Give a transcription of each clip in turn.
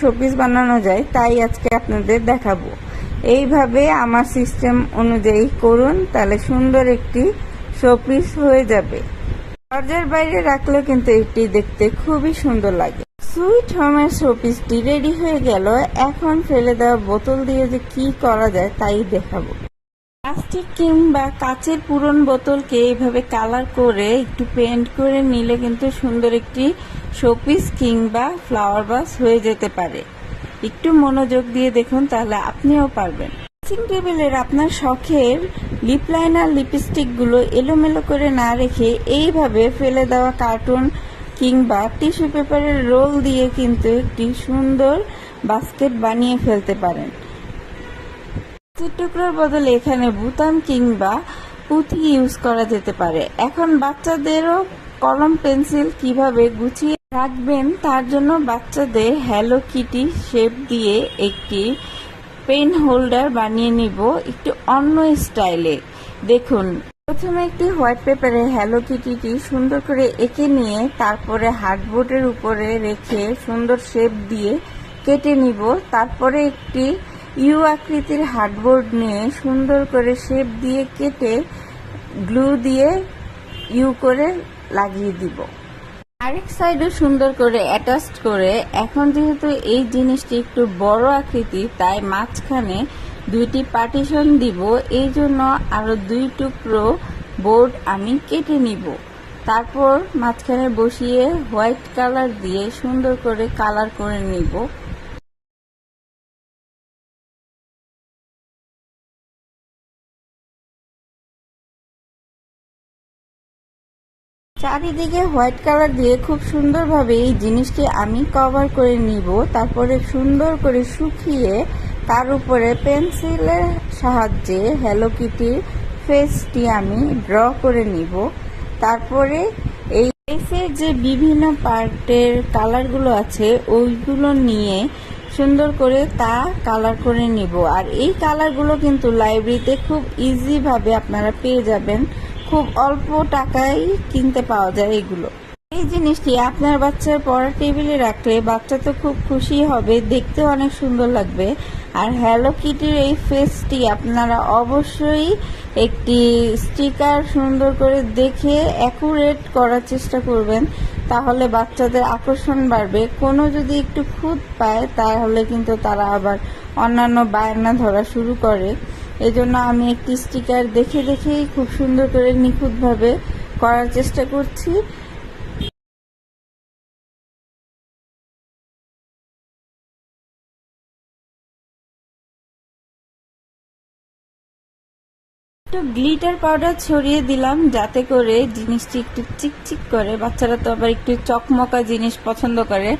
Showpiece বানানো যায়, তাই আজকে আপনাদের দেখাবো। এইভাবে আমার সিস্টেম অনুযায়ী করুন, তাহলে সুন্দর একটি শোপিস হয়ে যাবে। দরজার বাইরে রাখলেও কিন্তু এটি দেখতে খুবই সুন্দর লাগে। সুইট হোমের শোপিসটি রেডি হয়ে গেল। এখন ফেলে দেওয়া বোতল দিয়ে যে কি করা যায়, তাই দেখাবো। প্লাস্টিক কিংবা কাচের পুরন বোতলকে এইভাবে কালার করে একটু পেন্ট করে নিলে কিন্তু সুন্দর একটি শোপিস কিংবা ফ্লাওয়ার বাস হয়ে যেতে পারে। একটু মনোযোগ দিয়ে দেখুন তাহলে আপনিও পারবেন। ড্রেসিং টেবিলের আপনার শখের লিপ লাইনার লিপস্টিকগুলো এলোমেলো করে না রেখে এইভাবে ফেলে দেওয়া কার্টুন কিংবা টিস্যু পেপারের রোল দিয়ে কিন্তু একটি সুন্দর বাস্কেট বানিয়ে ফেলতে পারেন। টুকরোর বদলে এখানে বুতাম কিংবা পুঁথি ইউজ করা যেতে পারে। এখন বাচ্চাদেরও কলম, পেন্সিল কীভাবে গুছিয়ে রাখবেন তার জন্য বাচ্চাদের হ্যালো কিটি শেপ দিয়ে একটি পেন হোল্ডার বানিয়ে নিব একটু অন্য স্টাইলে। দেখুন, প্রথমে একটি হোয়াইট পেপারে হ্যালো কিটিটি সুন্দর করে এঁকে নিয়ে তারপরে হার্ডবোর্ডের উপরে রেখে সুন্দর শেপ দিয়ে কেটে নিব। তারপরে একটি ইউ আকৃতির হার্ডবোর্ড নিয়ে সুন্দর করে শেপ দিয়ে কেটে গ্লু দিয়ে ইউ করে লাগিয়ে দিব। আরেক সাইডও সুন্দর করে অ্যাটাচ করে, এখন যেহেতু এই জিনিসটি একটু বড় আকৃতি তাই মাঝখানে দুইটি পার্টিশন দিব। এই জন্য আরও দুই টুকরো বোর্ড আমি কেটে নিব। তারপর মাঝখানে বসিয়ে হোয়াইট কালার দিয়ে সুন্দর করে কালার করে নিব। চারিদিকে হোয়াইট কালার দিয়ে খুব সুন্দরভাবে এই জিনিসটি আমি কভার করে নিব। তারপরে সুন্দর করে শুকিয়ে তার উপরে পেন্সিলের সাহায্যে হ্যালো কিটির ফেসটি আমি ড্র করে নিব। তারপরে এই ফেসের যে বিভিন্ন পার্টের কালারগুলো আছে, ওইগুলো নিয়ে সুন্দর করে তা কালার করে নিব। আর এই কালারগুলো কিন্তু লাইব্রেরিতে খুব ইজিভাবে আপনারা পেয়ে যাবেন। খুব অল্প টাকায় কিনতে পাওয়া যায় এগুলো। এই জিনিসটি আপনার বাচ্চার পড়ার টেবিলে রাখলে বাচ্চা তো খুব খুশি হবে দেখতে অনেক সুন্দর লাগবে। আর হ্যালো কিটির এই ফেসটি আপনারা অবশ্যই একটি স্টিকার সুন্দর করে দেখে অ্যাকুরেট করার চেষ্টা করবেন, তাহলে বাচ্চাদের আকর্ষণ বাড়বে। কোনো যদি একটু খুঁত পায়, তাহলে কিন্তু তারা আবার অন্যান্য বায়না ধরা শুরু করে। এজন্য আমি একটি স্টিকার দেখে দেখেই খুব সুন্দর করে নিখুঁতভাবে করার চেষ্টা করছি। একটু গ্লিটার পাউডার ছড়িয়ে দিলাম যাতে করে জিনিসটি একটু চিকচিক করে। বাচ্চারা তো আবার একটু চকমকা জিনিস পছন্দ করে।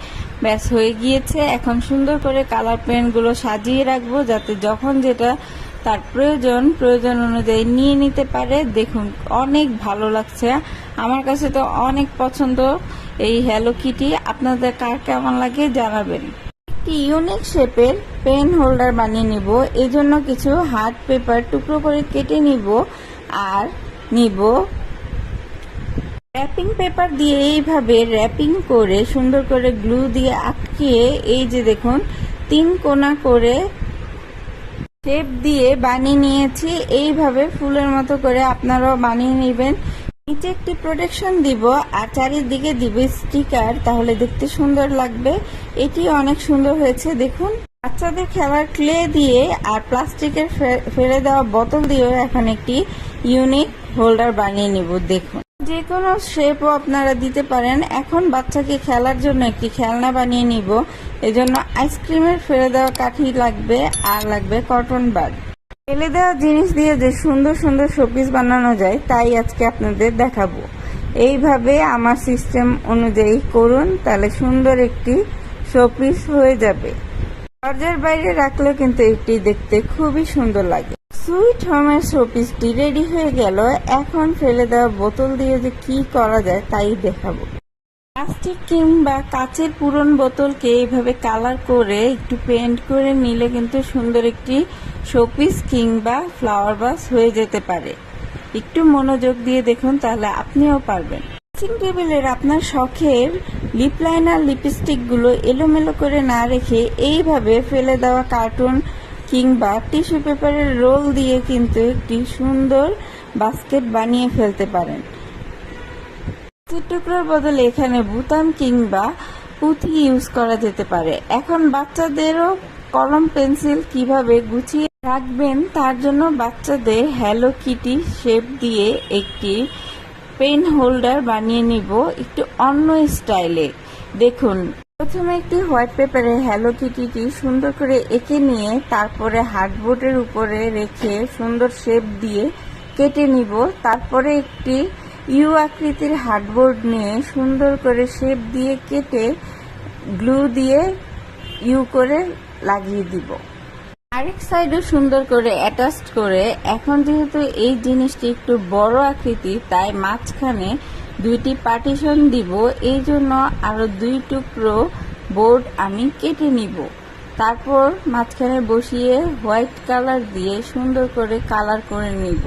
ব্যাস, হয়ে গিয়েছে। এখন সুন্দর করে কালার পেনগুলো সাজিয়ে রাখব যাতে যখন যেটা তার প্রয়োজন প্রয়োজন অনুযায়ী নিয়ে নিতে পারে। দেখুন, অনেক ভালো লাগছে। আমার কাছে তো অনেক পছন্দ এই হ্যালো কিটি আপনাদের কার কেমন লাগে জানাবেন। একটি ইউনিক শেপের পেন হোল্ডার বানিয়ে নিব। এই জন্য কিছু হার্ড পেপার টুকরো করে কেটে নিব আর নিব। র্যাপিং পেপার দিয়ে এইভাবে র্যাপিং করে সুন্দর করে গ্লু দিয়ে আটকিয়ে এই যে দেখুন, তিন কোনা করে শেপ দিয়ে বানিয়ে নিয়েছি। এইভাবে ফুলের মতো করে আপনারাও বানিয়ে নেবেন। নিচে একটি প্রোটেকশন দিব আর চারিদিকে দিবে স্টিকার তাহলে দেখতে সুন্দর লাগবে। এটি অনেক সুন্দর হয়েছে, দেখুন। বাচ্চাদের খেলার ক্লে দিয়ে আর প্লাস্টিকের ফেলে দেওয়া বোতল দিয়েও এখন একটি ইউনিক হোল্ডার বানিয়ে নিব, দেখুন। যে কোনো শেপও আপনারা দিতে পারেন। এখন বাচ্চাকে খেলার জন্য একটি খেলনা বানিয়ে নিব। এজন্য আইসক্রিমের ফেলে দেওয়া কাঠি লাগবে, আর লাগবে কটন বাড ফেলে দেওয়া জিনিস দিয়ে যে সুন্দর সুন্দর শোপিস বানানো যায়, তাই আজকে আপনাদের দেখাবো। এইভাবে আমার সিস্টেম অনুযায়ী করুন, তাহলে সুন্দর একটি শোপিস হয়ে যাবে। দরজার বাইরে রাখলেও কিন্তু এটি দেখতে খুবই সুন্দর লাগে। সুইট হোমের শোপিসটি রেডি হয়ে গেল। এখন ফেলে দেওয়া বোতল দিয়ে যে কি করা যায় তাই দেখাবো। প্লাস্টিক কিংবা কাচের পুরন বোতলকে এইভাবে কালার করে একটু পেন্ট করে নিলে কিন্তু সুন্দর একটি শোপিস কিংবা ফ্লাওয়ার বাস হয়ে যেতে পারে। একটু মনোযোগ দিয়ে দেখুন তাহলে আপনিও পারবেন। ড্রেসিং টেবিলের আপনার শখের লিপ লাইনার লিপস্টিকগুলো এলোমেলো করে না রেখে এইভাবে ফেলে দেওয়া কার্টুন কিংবা টিস্যু পেপারের রোল দিয়ে কিন্তু একটি সুন্দর বাস্কেট বানিয়ে ফেলতে পারেন। টুকরোর বদলে এখানে বুতাম কিংবা পুঁথি ইউজ করা যেতে পারে। এখন বাচ্চাদেরও কলম, পেন্সিল কীভাবে গুছিয়ে রাখবেন তার জন্য বাচ্চাদের হ্যালো কিটি শেপ দিয়ে একটি পেন হোল্ডার বানিয়ে নিব। একটু অন্য স্টাইলে। দেখুন। প্রথমে একটি হোয়াইট পেপারে হ্যালো কিটিটি সুন্দর করে এঁকে নিয়ে তারপরে হার্ডবোর্ডের উপরে রেখে সুন্দর শেপ দিয়ে কেটে নিব। তারপরে একটি ইউ আকৃতির হার্ডবোর্ড নিয়ে সুন্দর করে শেপ দিয়ে কেটে গ্লু দিয়ে ইউ করে লাগিয়ে দিব। আরেক সাইডও সুন্দর করে অ্যাটাচড করে, এখন যেহেতু এই জিনিসটি একটু বড় আকৃতি তাই মাঝখানে দুইটি পার্টিশন দিব, এই জন্য আরও দুই টুকরো বোর্ড আমি কেটে নিব। তারপর মাঝখানে বসিয়ে হোয়াইট কালার দিয়ে সুন্দর করে কালার করে নিব।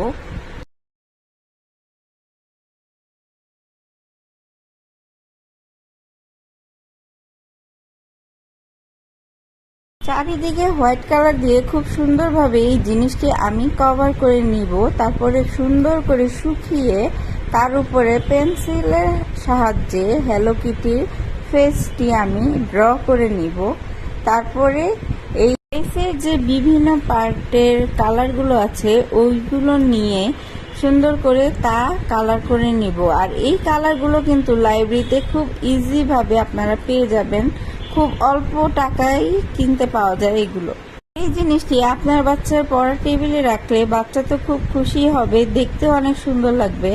চারিদিকে হোয়াইট কালার দিয়ে খুব সুন্দরভাবে এই জিনিসটি আমি কভার করে নিব। তারপরে সুন্দর করে শুকিয়ে তার উপরে পেন্সিলের সাহায্যে হ্যালো কিটির ফেসটি আমি ড্র করে নিব। তারপরে এই ফেসের যে বিভিন্ন পার্টের কালারগুলো আছে, ওইগুলো নিয়ে সুন্দর করে তা কালার করে নিব। আর এই কালারগুলো কিন্তু লাইব্রেরিতে খুব ইজিভাবে আপনারা পেয়ে যাবেন। খুব অল্প টাকায় কিনতে পাওয়া যায় এগুলো। এই জিনিসটি আপনার বাচ্চার পড়ার টেবিলে রাখলে বাচ্চা তো খুব খুশি হবে দেখতেও অনেক সুন্দর লাগবে।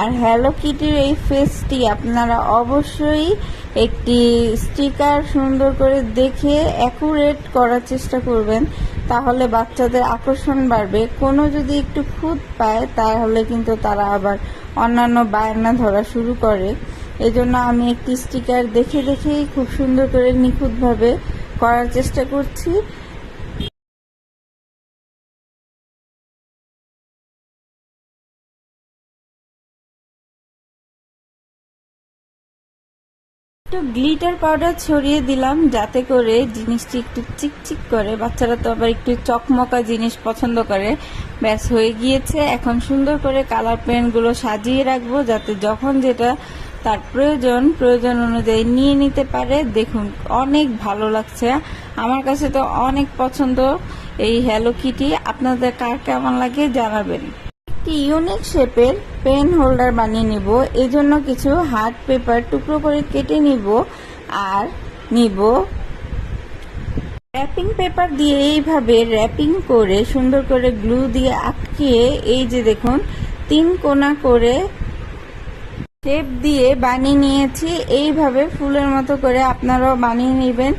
আর হ্যালো কিটির এই ফেসটি আপনারা অবশ্যই একটি স্টিকার সুন্দর করে দেখে অ্যাকুরেট করার চেষ্টা করবেন, তাহলে বাচ্চাদের আকর্ষণ বাড়বে। কোনো যদি একটু খুঁত পায়, তাহলে কিন্তু তারা আবার অন্যান্য বায়না ধরা শুরু করে। এজন্য আমি একটি স্টিকার দেখে দেখেই খুব সুন্দর করে নিখুঁতভাবে করার চেষ্টা করছি। একটু গ্লিটার পাউডার ছড়িয়ে দিলাম যাতে করে জিনিসটি একটু চিকচিক করে। বাচ্চারা তো আবার একটু চকমকা জিনিস পছন্দ করে। ব্যাস, হয়ে গিয়েছে। এখন সুন্দর করে কালার পেনগুলো সাজিয়ে রাখব যাতে যখন যেটা তার প্রয়োজন প্রয়োজন অনুযায়ী নিয়ে নিতে পারে। দেখুন, অনেক ভালো লাগছে। আমার কাছে তো অনেক পছন্দ এই হ্যালো কিটি আপনাদের কার কেমন লাগে জানাবেন। একটি ইউনিক শেপের পেন হোল্ডার বানিয়ে নিব। এই জন্য কিছু হার্ড পেপার টুকরো করে কেটে নিব আর নিব। র্যাপিং পেপার দিয়ে এইভাবে র্যাপিং করে সুন্দর করে গ্লু দিয়ে আটকিয়ে এই যে দেখুন, তিন কোনা করে শেপ দিয়ে বানিয়ে নিয়েছি। এইভাবে ফুলের মতো করে আপনারাও বানিয়ে নেবেন।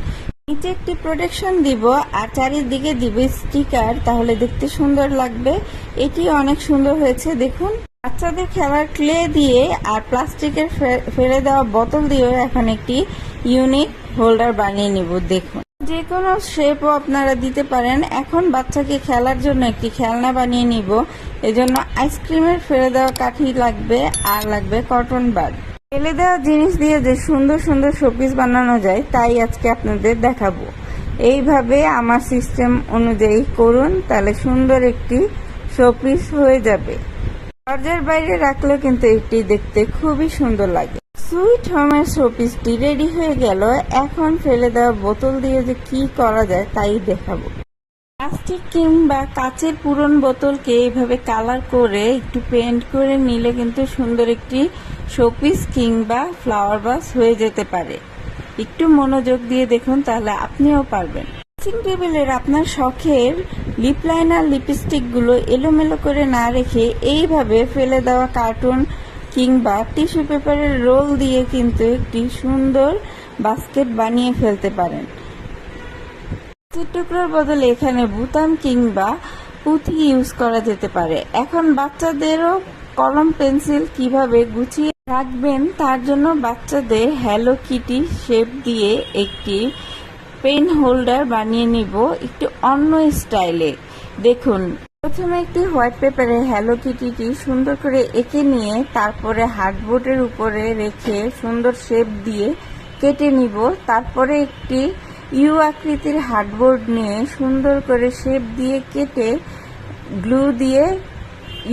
নিচে একটি প্রোটেকশন দিব আর চারিদিকে দিবে স্টিকার তাহলে দেখতে সুন্দর লাগবে। এটি অনেক সুন্দর হয়েছে, দেখুন। বাচ্চাদের খেলার ক্লে দিয়ে আর প্লাস্টিকের ফেলে দেওয়া বোতল দিয়েও এখন একটি ইউনিক হোল্ডার বানিয়ে নিব, দেখুন। যে কোনো শেপও আপনারা দিতে পারেন। এখন বাচ্চাকে খেলার জন্য একটি খেলনা বানিয়ে নিব। এজন্য আইসক্রিমের ফেলে দেওয়া কাঠি লাগবে, আর লাগবে কটন বাড ফেলে দেওয়া জিনিস দিয়ে যে সুন্দর সুন্দর শোপিস বানানো যায়, তাই আজকে আপনাদের দেখাবো। এইভাবে আমার সিস্টেম অনুযায়ী করুন, তাহলে সুন্দর একটি শোপিস হয়ে যাবে। দরজার বাইরে রাখলেও কিন্তু এটি দেখতে খুবই সুন্দর লাগে। সুইট হোমের শোপিসটি রেডি হয়ে গেল। এখন ফেলে দেওয়া বোতল দিয়ে যে কি করা যায়, তাই দেখাবো। প্লাস্টিক কিংবা কাচের পুরন বোতলকে এইভাবে কালার করে একটু পেন্ট করে নিলে কিন্তু সুন্দর একটি শোপিস কিংবা ফ্লাওয়ার বাস হয়ে যেতে পারে। একটু মনোযোগ দিয়ে দেখুন, তাহলে আপনিও পারবেন। ড্রেসিং টেবিলের আপনার শখের লিপ লাইনার লিপস্টিকগুলো এলোমেলো করে না রেখে এইভাবে ফেলে দেওয়া কার্টুন কিংবা টিস্যু পেপারের রোল দিয়ে কিন্তু একটি সুন্দর বাস্কেট বানিয়ে ফেলতে পারেন। টুকরোর বদলে এখানে বুতাম কিংবা পুঁথি ইউজ করা যেতে পারে। এখন বাচ্চাদেরও কলম, পেন্সিল কীভাবে গুছিয়ে রাখবেন, তার জন্য বাচ্চাদের হ্যালো কিটি শেপ দিয়ে একটি পেন হোল্ডার বানিয়ে নিব, একটু অন্য স্টাইলে দেখুন, প্রথমে একটি হোয়াইট পেপারে হ্যালো কিটিটি সুন্দর করে এঁকে নিয়ে তারপরে হার্ডবোর্ডের উপরে রেখে সুন্দর শেপ দিয়ে কেটে নিব। তারপরে একটি ইউ আকৃতির হার্ডবোর্ড নিয়ে সুন্দর করে শেপ দিয়ে কেটে গ্লু দিয়ে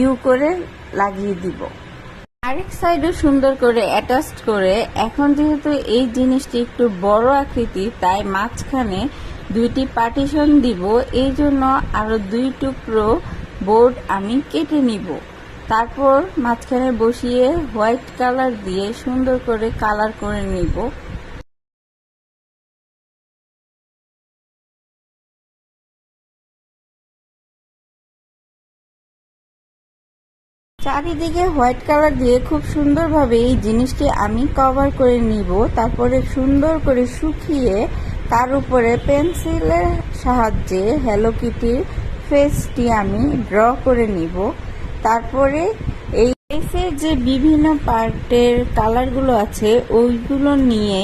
ইউ করে লাগিয়ে দিব। আরেক সাইডও সুন্দর করে অ্যাটাচ করে, এখন যেহেতু এই জিনিসটি একটু বড় আকৃতি, তাই মাঝখানে দুইটি পার্টিশন দিব। এই জন্য আরও দুই টুকরো বোর্ড আমি কেটে নিব। তারপর মাঝখানে বসিয়ে হোয়াইট কালার দিয়ে সুন্দর করে কালার করে নিব। চারিদিকে হোয়াইট কালার দিয়ে খুব সুন্দরভাবে এই জিনিসটি আমি কভার করে নিব। তারপরে সুন্দর করে শুকিয়ে তার উপরে পেন্সিলের সাহায্যে হ্যালো কিটির ফেসটি আমি ড্র করে নিব। তারপরে এই ফেসের যে বিভিন্ন পার্টের কালারগুলো আছে, ওইগুলো নিয়ে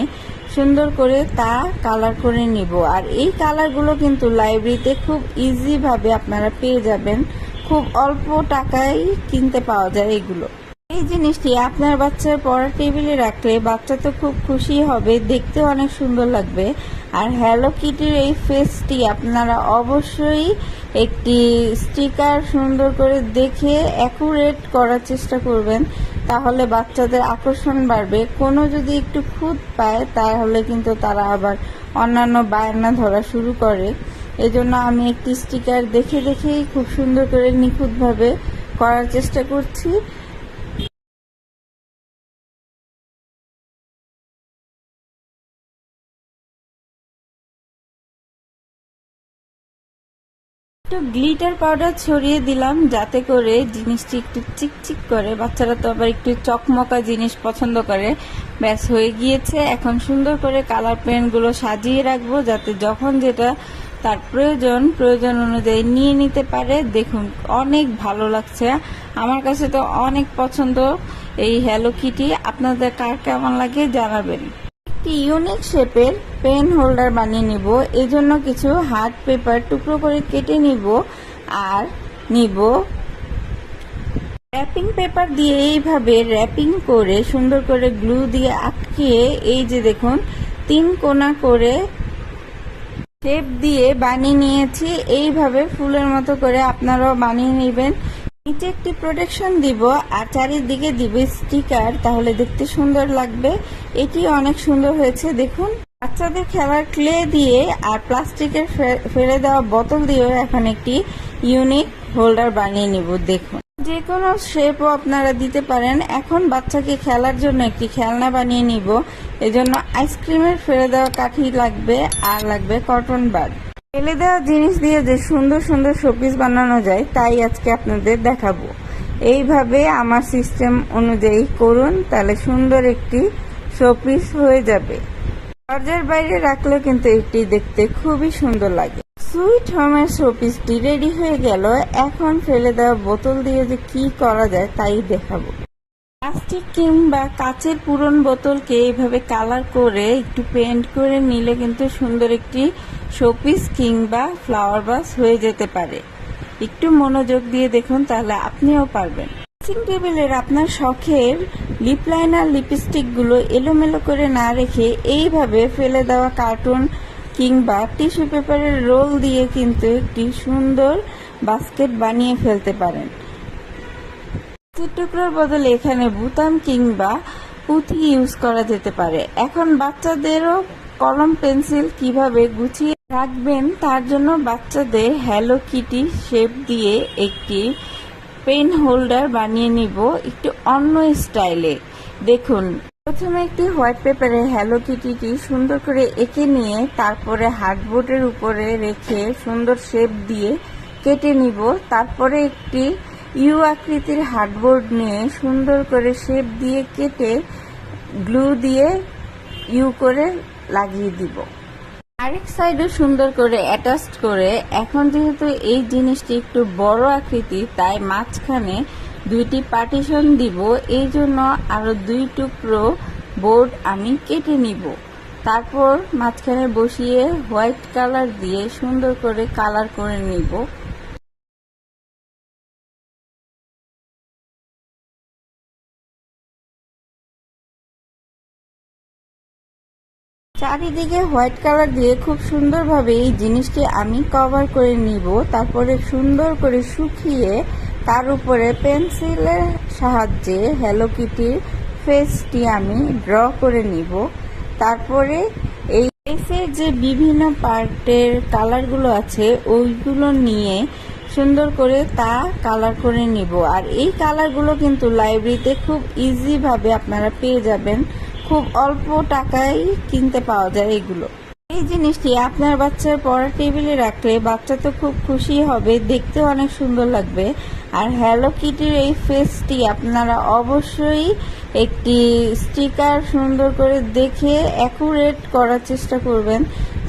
সুন্দর করে তা কালার করে নিব। আর এই কালারগুলো কিন্তু লাইব্রেরিতে খুব ইজিভাবে আপনারা পেয়ে যাবেন। খুব অল্প টাকায় কিনতে পাওয়া যায় এগুলো। এই জিনিসটি আপনার বাচ্চার পড়ার টেবিলে রাখলে বাচ্চা তো খুব খুশি হবে, দেখতে অনেক সুন্দর লাগবে। আর হ্যালো কিটির এই ফেসটি আপনারা অবশ্যই একটি স্টিকার সুন্দর করে দেখে অ্যাকুরেট করার চেষ্টা করবেন, তাহলে বাচ্চাদের আকর্ষণ বাড়বে। কোনো যদি একটু খুঁত পায়, তাহলে কিন্তু তারা আবার অন্যান্য বায়না ধরা শুরু করে। এজন্য আমি একটি স্টিকার দেখে দেখেই খুব সুন্দর করে নিখুঁতভাবে করার চেষ্টা করছি। একটু গ্লিটার পাউডার ছড়িয়ে দিলাম যাতে করে জিনিসটি একটু চিকচিক করে। বাচ্চারা তো আবার একটু চকমকা জিনিস পছন্দ করে। ব্যাস, হয়ে গিয়েছে। এখন সুন্দর করে কালার পেনগুলো সাজিয়ে রাখব যাতে যখন যেটা তার প্রয়োজন প্রয়োজন অনুযায়ী নিয়ে নিতে পারে। দেখুন, অনেক ভালো লাগছে। আমার কাছে তো অনেক পছন্দ এই হ্যালো কিটি আপনাদের কার কেমন লাগে জানাবেন। একটি ইউনিক শেপের পেন হোল্ডার বানিয়ে নিব। এই জন্য কিছু হার্ড পেপার টুকরো করে কেটে নিব আর নিব। র্যাপিং পেপার দিয়ে এইভাবে র্যাপিং করে সুন্দর করে গ্লু দিয়ে আটকিয়ে এই যে দেখুন, তিন কোনা করে শেপ দিয়ে বানিয়ে নিয়েছি। এইভাবে ফুলের মতো করে আপনারাও বানিয়ে নেবেন। নিচে একটি প্রোটেকশন দিব আর চারিদিকে দিব স্টিকার তাহলে দেখতে সুন্দর লাগবে। এটি অনেক সুন্দর হয়েছে, দেখুন। বাচ্চাদের খেলার ক্লে দিয়ে আর প্লাস্টিকের ফেলে দেওয়া বোতল দিয়েও এখন একটি ইউনিক হোল্ডার বানিয়ে নিব, দেখুন। যে কোনো শেপও আপনারা দিতে পারেন। এখন বাচ্চাকে খেলার জন্য একটি খেলনা বানিয়ে নিব। এজন্য আইসক্রিমের ফেলে দেওয়া কাঠি লাগবে আর লাগবে কটন বাদ ফেলে দেওয়া জিনিস দিয়ে যে সুন্দর সুন্দর শোপিস বানানো যায়, তাই আজকে আপনাদের দেখাবো। এইভাবে আমার সিস্টেম অনুযায়ী করুন, তাহলে সুন্দর একটি শোপিস হয়ে যাবে। দরজার বাইরে রাখলেও কিন্তু এটি দেখতে খুবই সুন্দর লাগে। সুইট হোমের শোপিসটি রেডি হয়ে গেল। এখন ফেলে দেওয়া বোতল দিয়ে যে কি করা যায় তাই দেখাবো। প্লাস্টিক কিংবা কাচের পুরন বোতলকে এইভাবে কালার করে একটু পেন্ট করে নিলে কিন্তু সুন্দর একটি শোপিস কিংবা ফ্লাওয়ার বাস হয়ে যেতে পারে। একটু মনোযোগ দিয়ে দেখুন তাহলে আপনিও পারবেন। ড্রেসিং টেবিলের আপনার শখের লিপ লাইনার লিপস্টিকগুলো এলোমেলো করে না রেখে এইভাবে ফেলে দেওয়া কার্টুন কিংবা টিস্যু পেপারের রোল দিয়ে কিন্তু একটি সুন্দর বাস্কেট বানিয়ে ফেলতে পারেন। টুকরোর বদলে এখানে বুতাম কিংবা পুঁথি ইউজ করা যেতে পারে। এখন বাচ্চাদেরও কলম, পেন্সিল কীভাবে গুছিয়ে রাখবেন তার জন্য বাচ্চাদের হ্যালো কিটি শেপ দিয়ে একটি পেন হোল্ডার বানিয়ে নিব। একটু অন্য স্টাইলে। দেখুন প্রথমে একটি হোয়াইট পেপারে হ্যালো কিটিটি সুন্দর করে এঁকে নিয়ে তারপরে হার্ডবোর্ডের উপরে রেখে সুন্দর শেপ দিয়ে কেটে নিব। তারপরে একটি ইউ আকৃতির হার্ডবোর্ড নিয়ে সুন্দর করে শেপ দিয়ে কেটে গ্লু দিয়ে ইউ করে লাগিয়ে দিব। আরেক সাইডও সুন্দর করে অ্যাটাচড করে, এখন যেহেতু এই জিনিসটি একটু বড় আকৃতি, তাই মাঝখানে দুইটি পার্টিশন দিব, এই জন্য আরও দুই টুকরো বোর্ড আমি কেটে নিব। তারপর মাঝখানে বসিয়ে হোয়াইট কালার দিয়ে সুন্দর করে কালার করে নিব। চারিদিকে হোয়াইট কালার দিয়ে খুব সুন্দরভাবে এই জিনিসটি আমি কভার করে নিব। তারপরে সুন্দর করে শুকিয়ে তার উপরে পেন্সিলের সাহায্যে হ্যালো কিটির ফেসটি আমি ড্র করে নিব। তারপরে এই ফেসের যে বিভিন্ন পার্টের কালারগুলো আছে, ওইগুলো নিয়ে সুন্দর করে তা কালার করে নিব। আর এই কালারগুলো কিন্তু লাইব্রেরিতে খুব ইজিভাবে আপনারা পেয়ে যাবেন। খুব অল্প টাকায় কিনতে পাওয়া যায় এগুলো। এই জিনিসটি আপনার বাচ্চার পড়ার টেবিলে রাখলে বাচ্চা তো খুব খুশি হবে, দেখতে অনেক সুন্দর লাগবে। আর হ্যালো কিটির এই ফেসটি আপনারা অবশ্যই একটি স্টিকার সুন্দর করে দেখে অ্যাকুরেট করার চেষ্টা করবেন,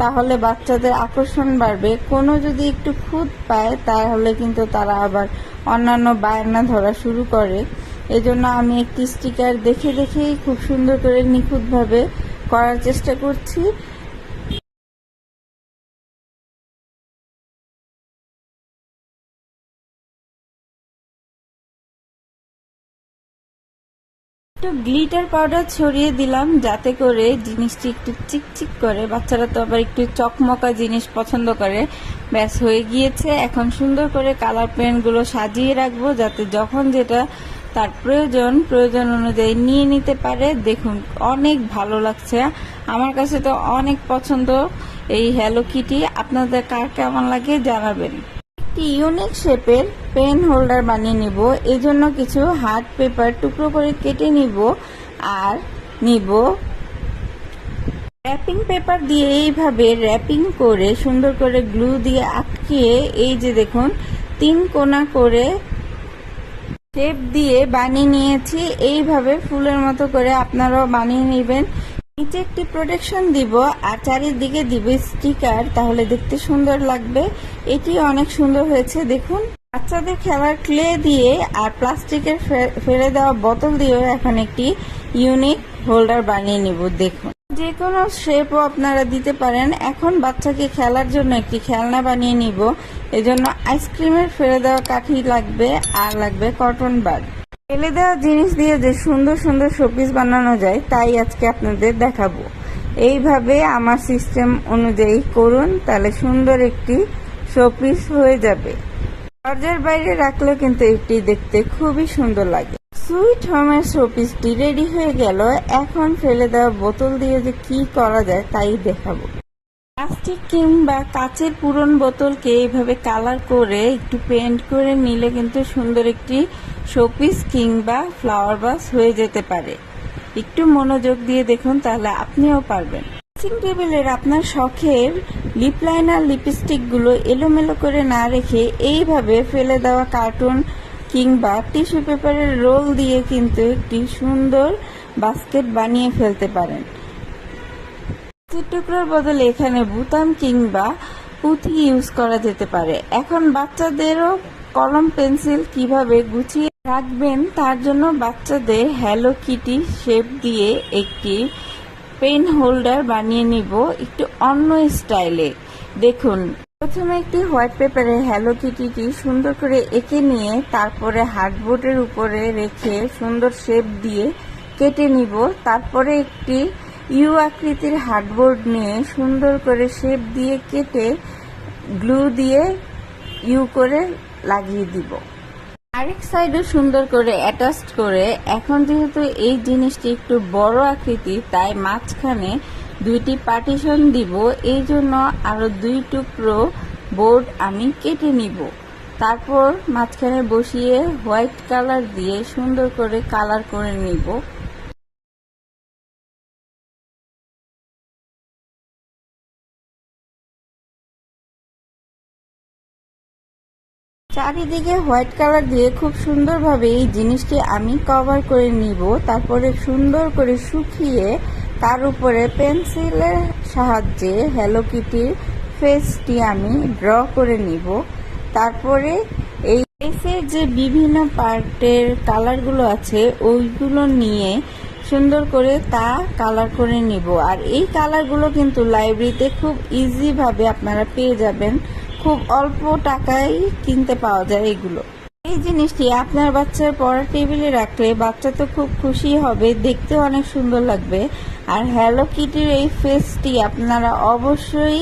তাহলে বাচ্চাদের আকর্ষণ বাড়বে। কোনো যদি একটু খুঁত পায়, তাহলে কিন্তু তারা আবার অন্যান্য বায়না ধরা শুরু করে। এজন্য আমি একটি স্টিকার দেখে দেখেই খুব সুন্দর করে নিখুঁতভাবে করার চেষ্টা করছি। গ্লিটার পাউডার ছড়িয়ে দিলাম যাতে করে জিনিসটি একটু চিকচিক করে। বাচ্চারা তো আবার একটু চকমকা জিনিস পছন্দ করে। ব্যাস, হয়ে গিয়েছে। এখন সুন্দর করে কালার পেনগুলো সাজিয়ে রাখব যাতে যখন যেটা তার প্রয়োজন প্রয়োজন অনুযায়ী নিয়ে নিতে পারে। দেখুন, অনেক ভালো লাগছে। আমার কাছে তো অনেক পছন্দ এই হ্যালো কিটি আপনাদের কার কেমন লাগে জানাবেন। একটি ইউনিক শেপের পেন হোল্ডার বানিয়ে নিব। এই জন্য কিছু হার্ড পেপার টুকরো করে কেটে নিব আর নিব। র্যাপিং পেপার দিয়ে এইভাবে র্যাপিং করে সুন্দর করে গ্লু দিয়ে আটকিয়ে এই যে দেখুন, তিন কোনা করে শেপ দিয়ে বানিয়ে নিয়েছি। এইভাবে ফুলের মতো করে আপনারাও বানিয়ে নেবেন। নিচে একটি প্রোটেকশন দিব আর চারিদিকে দিব স্টিকার তাহলে দেখতে সুন্দর লাগবে। এটি অনেক সুন্দর হয়েছে, দেখুন। বাচ্চাদের খেলার ক্লে দিয়ে আর প্লাস্টিকের ফেলে দেওয়া বোতল দিয়েও এখন একটি ইউনিক হোল্ডার বানিয়ে নিব, দেখুন। যে কোনো শেপও আপনারা দিতে পারেন। এখন বাচ্চাকে খেলার জন্য একটি খেলনা বানিয়ে নিব। এজন্য আইসক্রিমের ফেলে দেওয়া কাঠি লাগবে, আর লাগবে কটন বাড ফেলে দেওয়া জিনিস দিয়ে যে সুন্দর সুন্দর শোপিস বানানো যায়, তাই আজকে আপনাদের দেখাবো। এইভাবে আমার সিস্টেম অনুযায়ী করুন, তাহলে সুন্দর একটি শোপিস হয়ে যাবে। দরজার বাইরে রাখলেও কিন্তু এটি দেখতে খুবই সুন্দর লাগে। সুইট হোমের শোপিসটি রেডি হয়ে গেল। এখন ফেলে দেওয়া বোতল দিয়ে যে কি করা যায়, তাই দেখাবো। প্লাস্টিক কিংবা কাচের পুরন বোতলকে এইভাবে কালার করে একটু পেন্ট করে নিলে কিন্তু সুন্দর একটি শোপিস কিংবা ফ্লাওয়ার বাস হয়ে যেতে পারে। একটু মনোযোগ দিয়ে দেখুন তাহলে আপনিও পারবেন। ড্রেসিং টেবিলের আপনার শখের লিপ লাইনার লিপস্টিকগুলো এলোমেলো করে না রেখে এইভাবে ফেলে দেওয়া কার্টুন কিংবা টিস্যু পেপারের রোল দিয়ে কিন্তু একটি সুন্দর বাস্কেট বানিয়ে ফেলতে পারেন। টুকরোর বদলে এখানে বুতাম কিংবা পুঁথি ইউজ করা যেতে পারে। এখন বাচ্চাদেরও কলম, পেন্সিল কীভাবে গুছিয়ে রাখবেন তার জন্য বাচ্চাদের হ্যালো কিটি শেপ দিয়ে একটি পেন হোল্ডার বানিয়ে নিব একটু অন্য স্টাইলে। দেখুন, প্রথমে একটি হোয়াইট পেপারে হ্যালো কিটিটি সুন্দর করে এঁকে নিয়ে তারপরে হার্ডবোর্ডের উপরে রেখে সুন্দর শেপ দিয়ে কেটে নিব। তারপরে একটি ইউ আকৃতির হার্ডবোর্ড নিয়ে সুন্দর করে শেপ দিয়ে কেটে গ্লু দিয়ে ইউ করে লাগিয়ে দিব। আরেক সাইডও সুন্দর করে অ্যাটাচ করে, এখন যেহেতু এই জিনিসটি একটু বড় আকৃতি তাই মাঝখানে দুইটি পার্টিশন দিব। এই জন্য আরও দুই টুকরো বোর্ড আমি কেটে নিব। তারপর মাঝখানে বসিয়ে হোয়াইট কালার দিয়ে সুন্দর করে কালার করে নিব। চারিদিকে হোয়াইট কালার দিয়ে খুব সুন্দরভাবে এই জিনিসটি আমি কভার করে নিব। তারপরে সুন্দর করে শুকিয়ে তার উপরে পেন্সিলের সাহায্যে হ্যালো কিটির ফেসটি আমি ড্র করে নিব। তারপরে এই ফেসের যে বিভিন্ন পার্টের কালারগুলো আছে, ওইগুলো নিয়ে সুন্দর করে তা কালার করে নিব। আর এই কালারগুলো কিন্তু লাইব্রেরিতে খুব ইজিভাবে আপনারা পেয়ে যাবেন। খুব অল্প টাকায় কিনতে পাওয়া যায় এগুলো। এই জিনিসটি আপনার বাচ্চার পড়ার টেবিলে রাখলে বাচ্চা তো খুব খুশি হবে দেখতেও অনেক সুন্দর লাগবে। আর হ্যালো কিটির এই ফেসটি আপনারা অবশ্যই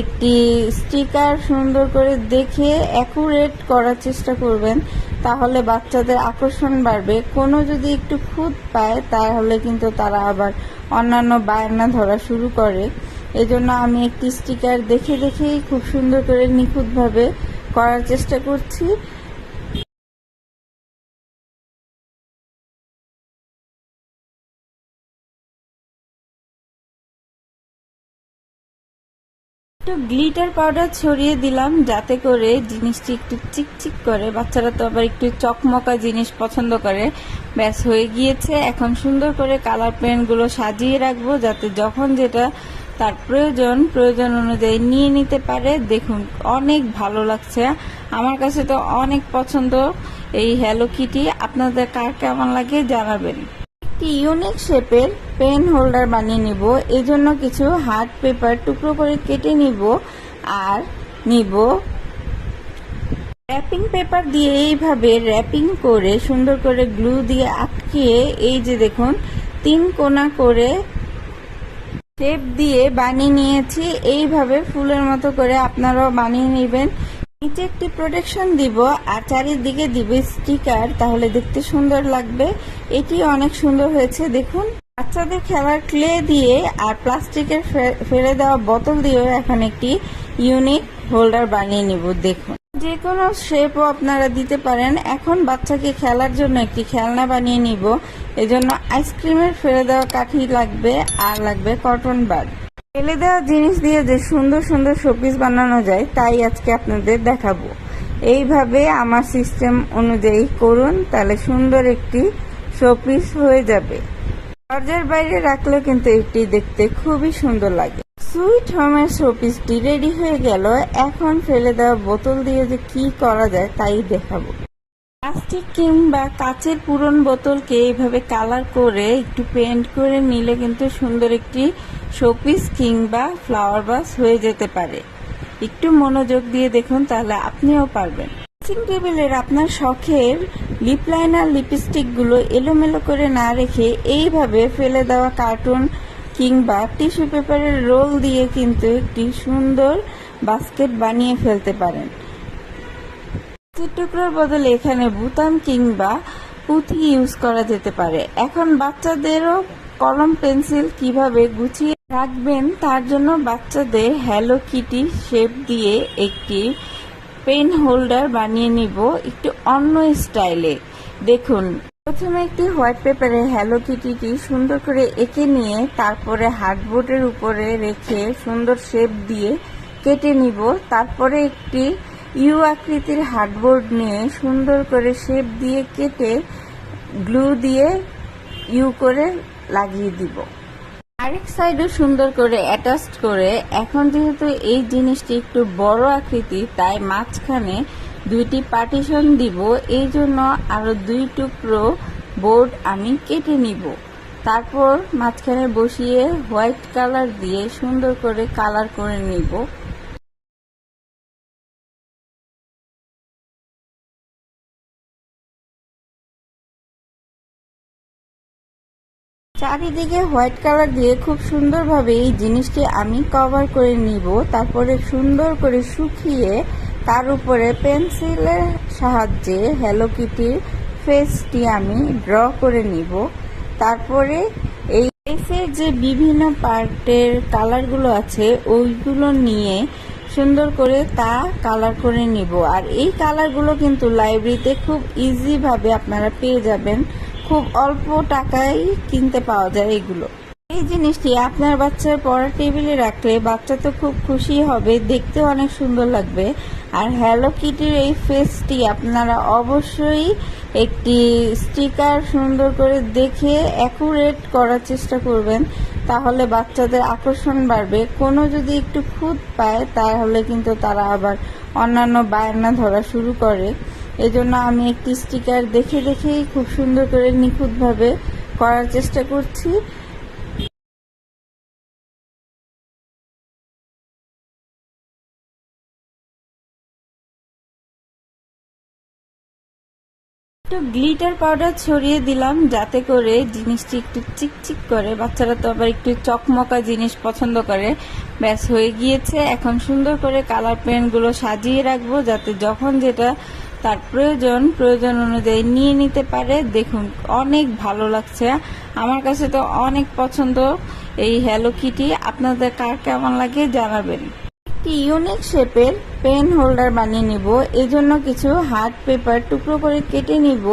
একটি স্টিকার সুন্দর করে দেখে অ্যাকুরেট করার চেষ্টা করবেন, তাহলে বাচ্চাদের আকর্ষণ বাড়বে। কোনো যদি একটু খুঁত পায়, তাহলে কিন্তু তারা আবার অন্যান্য বায়না ধরা শুরু করে। এজন্য আমি একটি স্টিকার দেখে দেখেই খুব সুন্দর করে নিখুঁতভাবে করার চেষ্টা করছি। একটু গ্লিটার পাউডার ছড়িয়ে দিলাম যাতে করে জিনিসটি একটু চিকচিক করে। বাচ্চারা তো আবার একটু চকমকা জিনিস পছন্দ করে। ব্যাস, হয়ে গিয়েছে। এখন সুন্দর করে কালার পেনগুলো সাজিয়ে রাখব যাতে যখন যেটা তার প্রয়োজন প্রয়োজন অনুযায়ী নিয়ে নিতে পারে। দেখুন, অনেক ভালো লাগছে। আমার কাছে তো অনেক পছন্দ এই হ্যালো কিটি আপনাদের কার কেমন লাগে জানাবেন। একটি ইউনিক শেপের পেন হোল্ডার বানিয়ে নিব। জন্য কিছু হার্ড পেপার টুকরো করে কেটে নিব আর নিব। র্যাপিং পেপার দিয়ে এইভাবে র্যাপিং করে সুন্দর করে গ্লু দিয়ে আটকিয়ে এই যে দেখুন, তিন কোনা করে শেপ দিয়ে বানিয়ে নিয়েছি। এইভাবে ফুলের মতো করে আপনারাও বানিয়ে নেবেন। নিচে একটি প্রোটেকশন দিব আর চারিদিকে দিবে স্টিকার তাহলে দেখতে সুন্দর লাগবে। এটি অনেক সুন্দর হয়েছে, দেখুন। বাচ্চাদের খেলার ক্লে দিয়ে আর প্লাস্টিকের ফেলে দেওয়া বোতল দিয়েও এখন একটি ইউনিক হোল্ডার বানিয়ে নিব, দেখুন। যে কোনো শেপও আপনারা দিতে পারেন। এখন বাচ্চাকে খেলার জন্য একটি খেলনা বানিয়ে নিব। এজন্য আইসক্রিমের ফেলে দেওয়া কাঠি লাগবে আর লাগবে কটন বাড ফেলে দেওয়া জিনিস দিয়ে যে সুন্দর সুন্দর শোপিস বানানো যায়, তাই আজকে আপনাদের দেখাবো। এইভাবে আমার সিস্টেম অনুযায়ী করুন, তাহলে সুন্দর একটি শোপিস হয়ে যাবে। দরজার বাইরে রাখলেও কিন্তু এটি দেখতে খুবই সুন্দর লাগে। সুইট হোমের শোপিসটি রেডি হয়ে গেল। এখন ফেলে দেওয়া বোতল দিয়ে যে কি করা যায় তাই দেখাবো। প্লাস্টিক কিংবা কাচের পুরন বোতলকে এইভাবে কালার করে একটু পেন্ট করে নিলে কিন্তু সুন্দর একটি শোপিস কিংবা ফ্লাওয়ার বাস হয়ে যেতে পারে। একটু মনোযোগ দিয়ে দেখুন, তাহলে আপনিও পারবেন। ড্রেসিং টেবিলের আপনার শখের লিপ লাইনার লিপস্টিকগুলো এলোমেলো করে না রেখে এইভাবে ফেলে দেওয়া কার্টুন কিংবা টিস্যু পেপারের রোল দিয়ে কিন্তু একটি সুন্দর বাস্কেট বানিয়ে ফেলতে পারেন। টুকরোর বদলে এখানে বুতাম কিংবা পুঁথি ইউজ করা যেতে পারে। এখন বাচ্চাদেরও কলম, পেন্সিল কীভাবে গুছিয়ে রাখবেন তার জন্য বাচ্চাদের হ্যালো কিটি শেপ দিয়ে একটি পেন হোল্ডার বানিয়ে নিব। একটু অন্য স্টাইলে। দেখুন। প্রথমে একটি হোয়াইট পেপারে হ্যালো কিটিটি সুন্দর করে এঁকে নিয়ে তারপরে হার্ডবোর্ডের উপরে রেখে সুন্দর শেপ দিয়ে কেটে নিব। তারপরে একটি ইউ আকৃতির হার্ডবোর্ড নিয়ে সুন্দর করে শেপ দিয়ে কেটে গ্লু দিয়ে ইউ করে লাগিয়ে দিব। আরেক সাইডও সুন্দর করে অ্যাটাচড করে। এখন যেহেতু এই জিনিসটি একটু বড় আকৃতি, তাই মাঝখানে দুইটি পার্টিশন দিব, এই জন্য আরও দুই টুকরো বোর্ড আমি কেটে নিব। তারপর মাঝখানে বসিয়ে হোয়াইট কালার দিয়ে সুন্দর করে কালার করে নিব। চারিদিকে হোয়াইট কালার দিয়ে খুব সুন্দরভাবে এই জিনিসটি আমি কভার করে নিব। তারপরে সুন্দর করে শুকিয়ে তার উপরে পেন্সিলের সাহায্যে হ্যালো কিটির ফেসটি আমি ড্র করে নিব। তারপরে এই ফেসের যে বিভিন্ন পার্টের কালারগুলো আছে, ওইগুলো নিয়ে সুন্দর করে তা কালার করে নিব। আর এই কালারগুলো কিন্তু লাইব্রেরিতে খুব ইজিভাবে আপনারা পেয়ে যাবেন। খুব অল্প টাকায় কিনতে পাওয়া যায় এগুলো। এই জিনিসটি আপনার বাচ্চার পড়ার টেবিলে রাখলে বাচ্চা তো খুব খুশি হবে, দেখতে অনেক সুন্দর লাগবে। আর হ্যালো কিটির এই ফেসটি আপনারা অবশ্যই একটি স্টিকার সুন্দর করে দেখে অ্যাকুরেট করার চেষ্টা করবেন, তাহলে বাচ্চাদের আকর্ষণ বাড়বে। কোনো যদি একটু খুঁত পায়, তাহলে কিন্তু তারা আবার অন্যান্য বায়না ধরা শুরু করে। এজন্য আমি একটি স্টিকার দেখে দেখেই খুব সুন্দর করে নিখুঁতভাবে করার চেষ্টা করছি। একটু গ্লিটার পাউডার ছড়িয়ে দিলাম যাতে করে জিনিসটি একটু চিকচিক করে। বাচ্চারা তো আবার একটু চকমকা জিনিস পছন্দ করে। ব্যাস, হয়ে গিয়েছে। এখন সুন্দর করে কালার পেনগুলো সাজিয়ে রাখব যাতে যখন যেটা তার প্রয়োজন প্রয়োজন অনুযায়ী নিয়ে নিতে পারে। দেখুন, অনেক ভালো লাগছে। আমার কাছে তো অনেক পছন্দ এই হ্যালো কিটি আপনাদের কার কেমন লাগে জানাবেন। একটি ইউনিক শেপের পেন হোল্ডার বানিয়ে নিব। এই জন্য কিছু হার্ড পেপার টুকরো করে কেটে নিব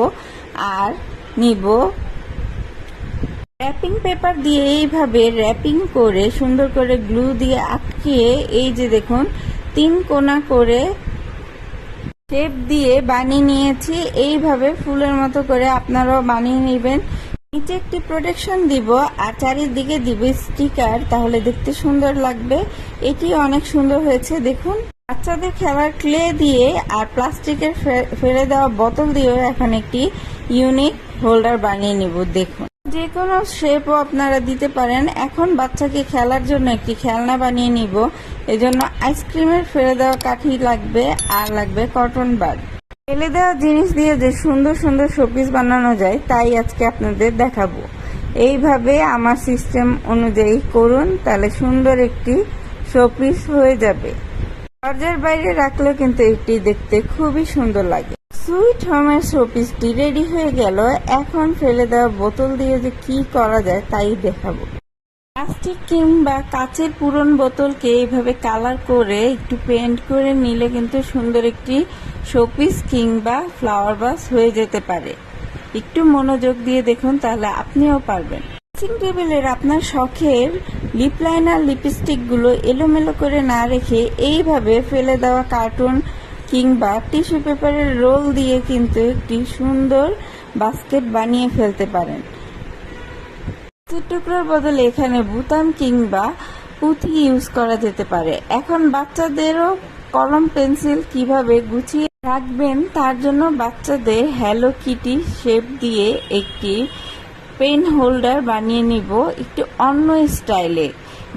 আর নিব। র্যাপিং পেপার দিয়ে এইভাবে র্যাপিং করে সুন্দর করে গ্লু দিয়ে আটকিয়ে এই যে দেখুন, তিন কোনা করে শেপ দিয়ে বানিয়ে নিয়েছি। এইভাবে ফুলের মতো করে আপনারাও বানিয়ে নেবেন। নিচে একটি প্রোটেকশন দিব আর চারিদিকে দিবে স্টিকার তাহলে দেখতে সুন্দর লাগবে। এটি অনেক সুন্দর হয়েছে, দেখুন। বাচ্চাদের খেলার ক্লে দিয়ে আর প্লাস্টিকের ফেলে দেওয়া বোতল দিয়েও এখন একটি ইউনিক হোল্ডার বানিয়ে নিব, দেখুন। যে কোনো শেপও আপনারা দিতে পারেন। এখন বাচ্চাকে খেলার জন্য একটি খেলনা বানিয়ে নিব। এজন্য আইসক্রিমের ফেলে দেওয়া কাঠি লাগবে, আর লাগবে কটন বাড ফেলে দেওয়া জিনিস দিয়ে যে সুন্দর সুন্দর শোপিস বানানো যায়, তাই আজকে আপনাদের দেখাবো। এইভাবে আমার সিস্টেম অনুযায়ী করুন, তাহলে সুন্দর একটি শোপিস হয়ে যাবে। দরজার বাইরে রাখলেও কিন্তু এটি দেখতে খুবই সুন্দর লাগে। সুইট হোমের শোপিসটি রেডি হয়ে গেল। এখন ফেলে দেওয়া বোতল দিয়ে যে কি করা যায়, তাই দেখাবো। প্লাস্টিক কিংবা কাচের পুরন বোতলকে এইভাবে কালার করে একটু পেন্ট করে নিলে কিন্তু সুন্দর একটি শোপিস কিংবা ফ্লাওয়ার বাস হয়ে যেতে পারে। একটু মনোযোগ দিয়ে দেখুন, তাহলে আপনিও পারবেন। ড্রেসিং টেবিলের আপনার শখের লিপ লাইনার লিপস্টিকগুলো এলোমেলো করে না রেখে এইভাবে ফেলে দেওয়া কার্টুন কিংবা টিস্যু পেপারের রোল দিয়ে কিন্তু একটি সুন্দর বাস্কেট বানিয়ে ফেলতে পারেন। টুকরোর বদলে এখানে বুতাম কিংবা পুঁথি ইউজ করা যেতে পারে। এখন বাচ্চাদেরও কলম, পেন্সিল কীভাবে গুছিয়ে রাখবেন, তার জন্য বাচ্চাদের হ্যালো কিটি শেপ দিয়ে একটি পেন হোল্ডার বানিয়ে নিব, একটু অন্য স্টাইলে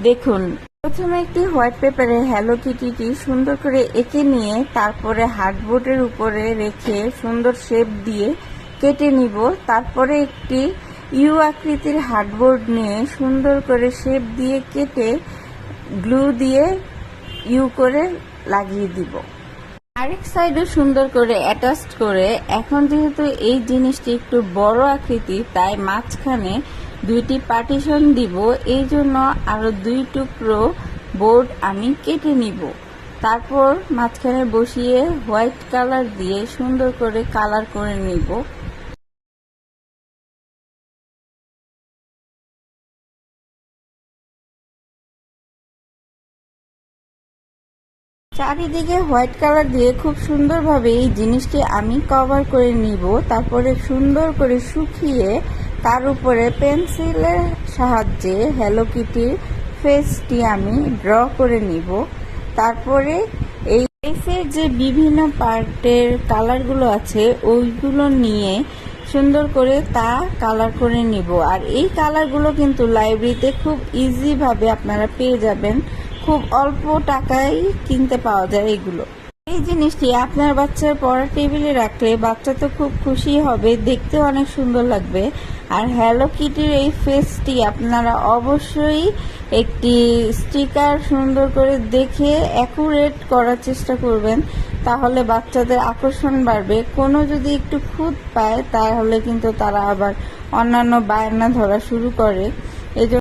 দেখুন, প্রথমে একটি হোয়াইট পেপারে হ্যালো কিটিটি সুন্দর করে এঁকে নিয়ে তারপরে হার্ডবোর্ডের উপরে রেখে সুন্দর শেপ দিয়ে কেটে নিব। তারপরে একটি ইউ আকৃতির হার্ডবোর্ড নিয়ে সুন্দর করে শেপ দিয়ে কেটে গ্লু দিয়ে ইউ করে লাগিয়ে দিব। আরেক সাইডে সুন্দর করে অ্যাটাচড করে, এখন যেহেতু এই জিনিসটি একটু বড় আকৃতি, তাই মাঝখানে দুইটি পার্টিশন দিব। এই জন্য আরও দুই টুকরো বোর্ড আমি কেটে নিব। তারপর মাঝখানে বসিয়ে হোয়াইট কালার দিয়ে সুন্দর করে কালার করে নিব। চারিদিকে হোয়াইট কালার দিয়ে খুব সুন্দরভাবে এই জিনিসটি আমি কভার করে নিব। তারপরে সুন্দর করে শুকিয়ে তার উপরে পেন্সিলের সাহায্যে হ্যালো কিটির ফেসটি আমি ড্র করে নিব। তারপরে এই ফেসের যে বিভিন্ন পার্টের কালারগুলো আছে, ওইগুলো নিয়ে সুন্দর করে তা কালার করে নিব। আর এই কালারগুলো কিন্তু লাইব্রেরিতে খুব ইজি ভাবে আপনারা পেয়ে যাবেন। খুব অল্প টাকায় কিনতে পাওয়া যায় এগুলো। এই জিনিসটি আপনার বাচ্চার পড়ার টেবিলে রাখলে বাচ্চা তো খুব খুশি হবে, দেখতে অনেক সুন্দর লাগবে। আর হ্যালো কিটির এই ফেসটি আপনারা অবশ্যই একটি স্টিকার সুন্দর করে দেখে অ্যাকুরেট করার চেষ্টা করবেন, তাহলে বাচ্চাদের আকর্ষণ বাড়বে। কোনো যদি একটু খুঁত পায়, তাহলে কিন্তু তারা আবার অন্যান্য বায়না ধরা শুরু করে।